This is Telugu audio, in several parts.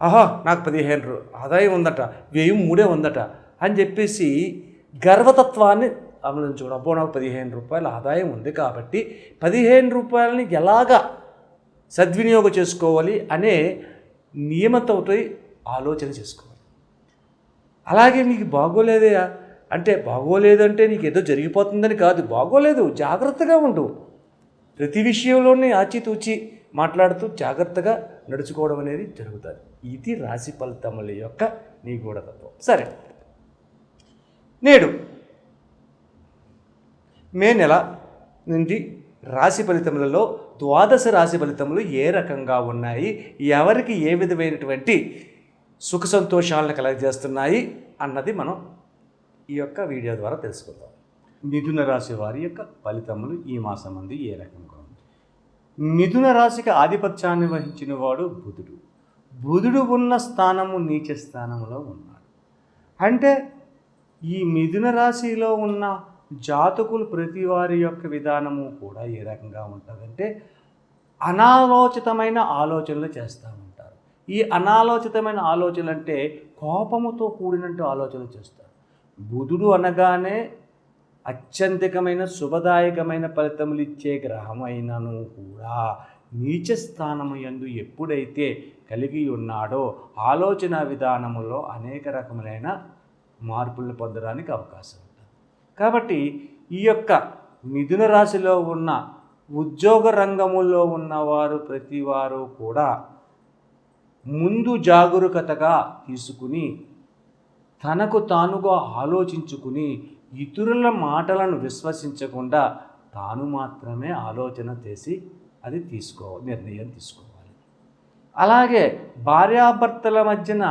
ఆహా నాకు పదిహేను ఆదాయం ఉందట వ్యయం మూడే ఉందట అని చెప్పేసి గర్వతత్వాన్ని అమలించుకోవడం. అబ్బో నాకు పదిహేను రూపాయల ఆదాయం ఉంది కాబట్టి పదిహేను రూపాయలని ఎలాగా సద్వినియోగం చేసుకోవాలి అనే నియమతతో ఆలోచన చేసుకోవాలి. అలాగే నీకు బాగోలేదే అంటే బాగోలేదంటే నీకు ఏదో జరిగిపోతుందని కాదు. బాగోలేదు జాగ్రత్తగా ఉండు. ప్రతి విషయంలోనే ఆచితూచి మాట్లాడుతూ జాగ్రత్తగా నడుచుకోవడం అనేది జరుగుతుంది. ఇది రాశి ఫలితముల యొక్క నిగూఢతత్వం. సరే. నేడు మే నెల నుండి రాశి ఫలితములలో ద్వాదశ రాశి ఫలితములు ఏ రకంగా ఉన్నాయి? ఎవరికి ఏ విధమైనటువంటి సుఖ సంతోషాలను కలగజేస్తున్నాయి? అన్నది మనం ఈ యొక్క వీడియో ద్వారా తెలుసుకుందాం. మిథున రాశి వారి యొక్క ఫలితములు ఈ మాసం మంది ఏ రకంగా ఉంది మిథున రాశికి ఆధిపత్యాన్ని వహించిన వాడు బుధుడు. బుధుడు ఉన్న స్థానము నీచ స్థానంలో ఉన్నాడు. అంటే ఈ మిథున రాశిలో ఉన్న జాతకులు ప్రతి వారి యొక్క విధానము కూడా ఏ రకంగా ఉంటుందంటే అనాలోచితమైన ఆలోచనలు చేస్తూ ఉంటారు. ఈ అనాలోచితమైన ఆలోచనలు అంటే కోపముతో కూడినట్టు ఆలోచనలు చేస్తారు. బుధుడు అనగానే అత్యంతికమైన శుభదాయకమైన ఫలితములు ఇచ్చే గ్రహమైనను కూడా నీచస్థానము ఎందు యందు ఎప్పుడైతే కలిగి ఉన్నాడో ఆలోచన విధానములో అనేక రకములైన మార్పులు పొందడానికి అవకాశం ఉంటుంది. కాబట్టి ఈ యొక్క మిథున రాశిలో ఉన్న ఉద్యోగ రంగములో ఉన్నవారు ప్రతివారు కూడా ముందు జాగరూకతగా తీసుకుని తనకు తానుగా ఆలోచించుకుని ఇతరుల మాటలను విశ్వసించకుండా తాను మాత్రమే ఆలోచన చేసి అది తీసుకో నిర్ణయం తీసుకోవాలి. అలాగే భార్యాభర్తల మధ్యన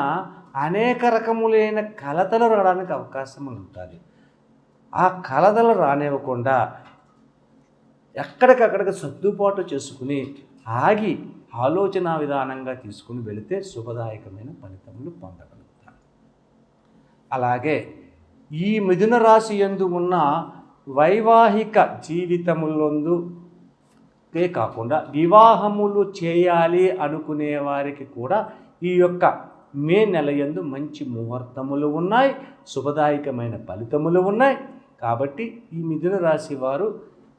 అనేక రకములైన కలతలు రావడానికి అవకాశం ఉంటుంది. ఆ కలతలు రానివ్వకుండా ఎక్కడికక్కడికి సర్దుబాటు చేసుకుని ఆగి ఆలోచన విధానంగా తీసుకుని వెళితే శుభదాయకమైన ఫలితములు పొందగలుగుతారు. అలాగే ఈ మిథున రాశి ఎందు ఉన్న వైవాహిక జీవితములందు అంతే కాకుండా వివాహములు చేయాలి అనుకునే వారికి కూడా ఈ యొక్క మే నెల యందు మంచి ముహూర్తములు ఉన్నాయి శుభదాయకమైన ఫలితములు ఉన్నాయి. కాబట్టి ఈ మిథున రాశి వారు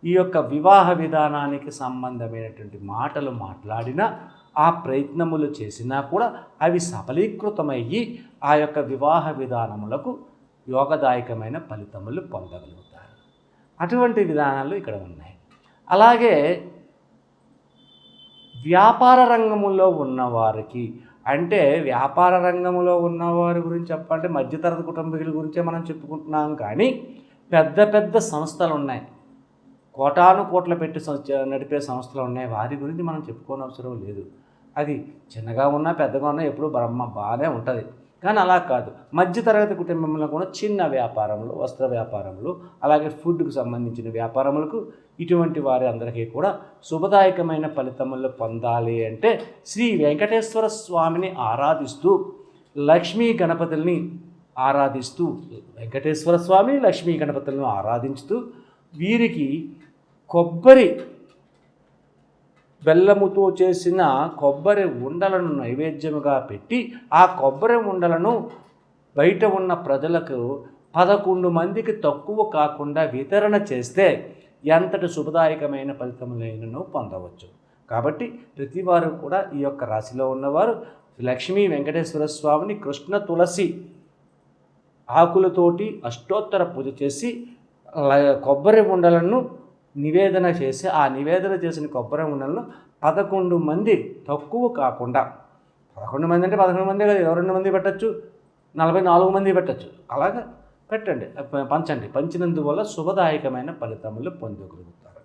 ఈ యొక్క వివాహ విధానానికి సంబంధమైనటువంటి మాటలు మాట్లాడినా ఆ ప్రయత్నములు చేసినా కూడా అవి సఫలీకృతమయ్యి ఆ యొక్క వివాహ విధానములకు యోగదాయకమైన ఫలితములు పొందగలుగుతారు. అటువంటి విధానాలు ఇక్కడ ఉన్నాయి. అలాగే వ్యాపార రంగములో ఉన్నవారికి. అంటే వ్యాపార రంగంలో ఉన్నవారి గురించి చెప్పాలంటే మధ్యతరగతి కుటుంబీకుల గురించే మనం చెప్పుకుంటున్నాం కానీ పెద్ద పెద్ద సంస్థలు ఉన్నాయి. కోటాను కోట్ల పెట్టి నడిపే సంస్థలు ఉన్నాయి. వారి గురించి మనం చెప్పుకోనవసరం లేదు. అది చిన్నగా ఉన్నా పెద్దగా ఉన్నా ఎప్పుడూ బ్రహ్మ బాగానే ఉంటుంది. కానీ అలా కాదు. మధ్యతరగతి కుటుంబంలో కూడా చిన్న వ్యాపారములు వస్త్ర వ్యాపారములు అలాగే ఫుడ్కు సంబంధించిన వ్యాపారములకు ఇటువంటి వారి అందరికీ కూడా శుభదాయకమైన ఫలితములు పొందాలి అంటే శ్రీ వెంకటేశ్వర స్వామిని ఆరాధిస్తూ లక్ష్మీ గణపతుల్ని ఆరాధిస్తూ వెంకటేశ్వర స్వామి లక్ష్మీ గణపతులను ఆరాధించుతూ వీరికి కొబ్బరి బెల్లముతో చేసిన కొబ్బరి ఉండలను నైవేద్యముగా పెట్టి ఆ కొబ్బరి ఉండలను బయట ఉన్న ప్రజలకు పదకొండు మందికి తక్కువ కాకుండా వితరణ చేస్తే ఎంతటి శుభదాయకమైన ఫలితములైనను పొందవచ్చు. కాబట్టి ప్రతివారు కూడా ఈ యొక్క రాశిలో ఉన్నవారు లక్ష్మీ వెంకటేశ్వర స్వామిని కృష్ణ తులసి ఆకులతోటి అష్టోత్తర పూజ చేసి కొబ్బరి ఉండలను నివేదన చేసి ఆ నివేదన చేసిన కొబ్బరి ఉండలను పదకొండు మంది తక్కువ కాకుండా పదకొండు మంది అంటే పదకొండు మంది కదా ఇరవై రెండు మంది పెట్టచ్చు నలభై నాలుగు మంది పెట్టచ్చు. అలాగా పెట్టండి పంచండి. పంచినందువల్ల శుభదాయకమైన ఫలితములు పొందగలుగుతారు.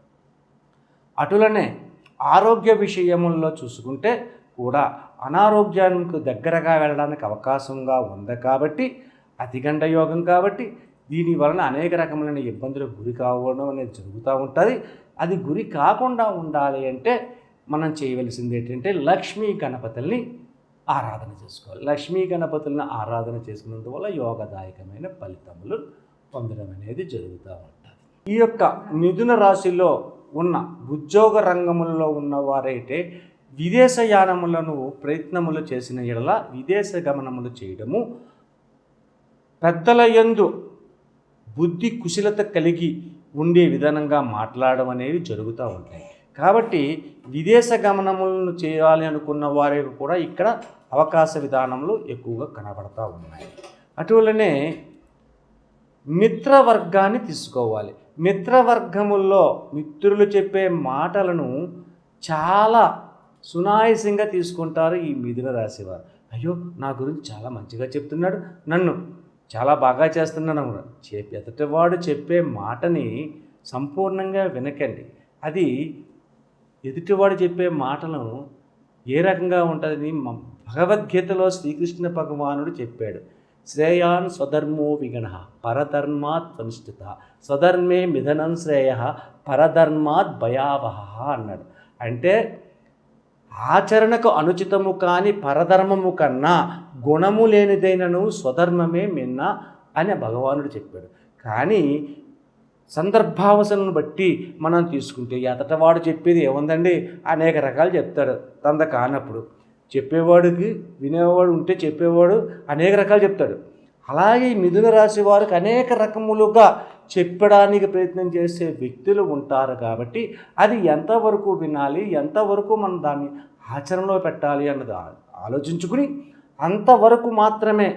అటులనే ఆరోగ్య విషయముల్లో చూసుకుంటే కూడా అనారోగ్యానికి దగ్గరగా వెళ్ళడానికి అవకాశంగా ఉంది కాబట్టి అతిగండ యోగం కాబట్టి దీని వలన అనేక రకములైన ఇబ్బందులకు గురి కావడం అనేది జరుగుతూ ఉంటుంది. అది గురి కాకుండా ఉండాలి అంటే మనం చేయవలసింది ఏంటంటే లక్ష్మీ గణపతుల్ని ఆరాధన చేసుకోవాలి. లక్ష్మీ గణపతులను ఆరాధన చేసుకున్నందువల్ల యోగదాయకమైన ఫలితములు పొందడం అనేది జరుగుతూ ఉంటుంది. ఈ యొక్క మిథున రాశిలో ఉన్న ఉద్యోగ రంగములలో ఉన్నవారైతే విదేశయానములను ప్రయత్నములు చేసిన ఎడల విదేశ గమనములు చేయడము పెద్దల యందు బుద్ధి కుశలత కలిగి ఉండే విధానంగా మాట్లాడడం అనేవి జరుగుతూ ఉంటాయి. కాబట్టి విదేశ గమనములను చేయాలి అనుకున్న వారికి కూడా ఇక్కడ అవకాశ విధానంలో ఎక్కువగా కనబడతా ఉన్నాయి. అటువలనే మిత్రవర్గాన్ని తీసుకోవాలి. మిత్రవర్గముల్లో మిత్రులు చెప్పే మాటలను చాలా సునాయసంగా తీసుకుంటారు ఈ మిథున రాశివారు అయ్యో నా గురించి చాలా మంచిగా చెప్తున్నాడు. నన్ను చాలా బాగా చేస్తున్నాను చెప్పి ఎదుటివాడు చెప్పే మాటని సంపూర్ణంగా వినకండి. అది ఎదుటివాడు చెప్పే మాటను ఏ రకంగా ఉంటుందని మ- భగవద్గీతలో శ్రీకృష్ణ భగవానుడు చెప్పాడు. శ్రేయాన్ స్వధర్మో విగణ పరధర్మాత్ అనుష్ఠిత స్వధర్మే మిథనం శ్రేయ పరధర్మాత్ భయావహ అన్నాడు. అంటే ఆచరణకు అనుచితము కాని పరధర్మము కన్నా గుణము లేనిదైనను స్వధర్మమే మిన్న అని భగవానుడు చెప్పాడు. కానీ సందర్భావసలను బట్టి మనం తీసుకుంటే ఎతటవాడు చెప్పేది ఏముందండి? అనేక రకాలు చెప్తాడు. తంద కానప్పుడు చెప్పేవాడికి వినేవాడు ఉంటే చెప్పేవాడు అనేక రకాలు చెప్తాడు. అలాగే మిథున రాశి వారికి అనేక రకములుగా చెప్పడానికి ప్రయత్నం చేసే వ్యక్తులు ఉంటారు కాబట్టి అది ఎంతవరకు వినాలి? ఎంతవరకు మనం దాన్ని ఆచరణలో పెట్టాలి అన్నది ఆలోచించుకుని అంతవరకు మాత్రమే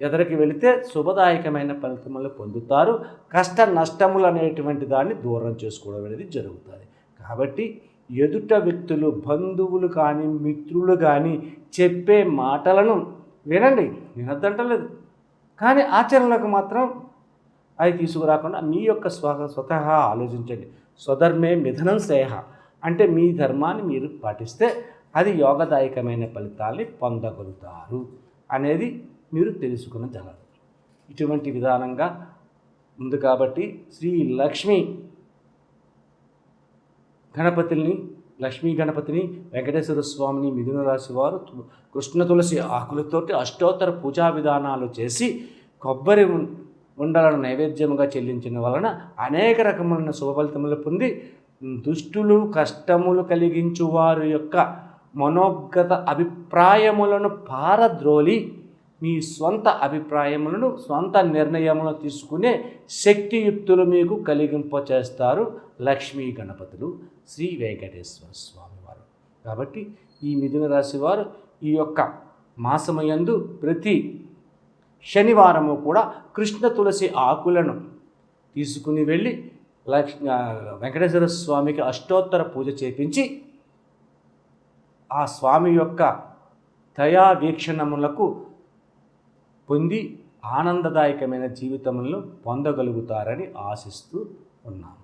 ఎదరికి వెళితే శుభదాయకమైన ఫలితములు పొందుతారు. కష్ట నష్టములు అనేటువంటి దాన్ని దూరం చేసుకోవడం అనేది జరుగుతుంది. కాబట్టి ఎదుట వ్యక్తులు బంధువులు కానీ మిత్రులు కానీ చెప్పే మాటలను వినండి. వినద్దంటలేదు. కానీ ఆచరణలకు మాత్రం అవి తీసుకురాకుండా మీ యొక్క స్వ స్వతహా ఆలోచించండి. స్వధర్మే మిథనం స్నేహ అంటే మీ ధర్మాన్ని మీరు పాటిస్తే అది యోగదాయకమైన ఫలితాల్ని పొందగలుగుతారు అనేది మీరు తెలుసుకున్న జగదు ఇటువంటి విధానంగా ఉంది కాబట్టి శ్రీ లక్ష్మి గణపతిని లక్ష్మీ గణపతిని వెంకటేశ్వర స్వామిని మిథున రాశి వారు కృష్ణ తులసి ఆకులతోటి అష్టోత్తర పూజా విధానాలు చేసి కొబ్బరి ఉండలను నైవేద్యముగా చెల్లించిన వలన అనేక రకములైన శుభ ఫలితములు పొంది దుష్టులు కష్టములు కలిగించు వారి యొక్క మనోగత అభిప్రాయములను పారద్రోలి మీ స్వంత అభిప్రాయములను స్వంత నిర్ణయములను తీసుకునే శక్తియుక్తులు మీకు కలిగింపచేస్తారు లక్ష్మీ గణపతులు శ్రీ వెంకటేశ్వర స్వామివారు. కాబట్టి ఈ మిథున రాశి వారు ఈ యొక్క మాసమయందు ప్రతి శనివారము కూడా కృష్ణ తులసి ఆకులను తీసుకుని వెళ్ళి లక్ష్ వెంకటేశ్వర స్వామికి అష్టోత్తర పూజ చేపించి ఆ స్వామి యొక్క దయా వీక్షణములకు పొంది ఆనందదాయకమైన జీవితంలో పొందగలుగుతారని ఆశిస్తూ ఉన్నాం.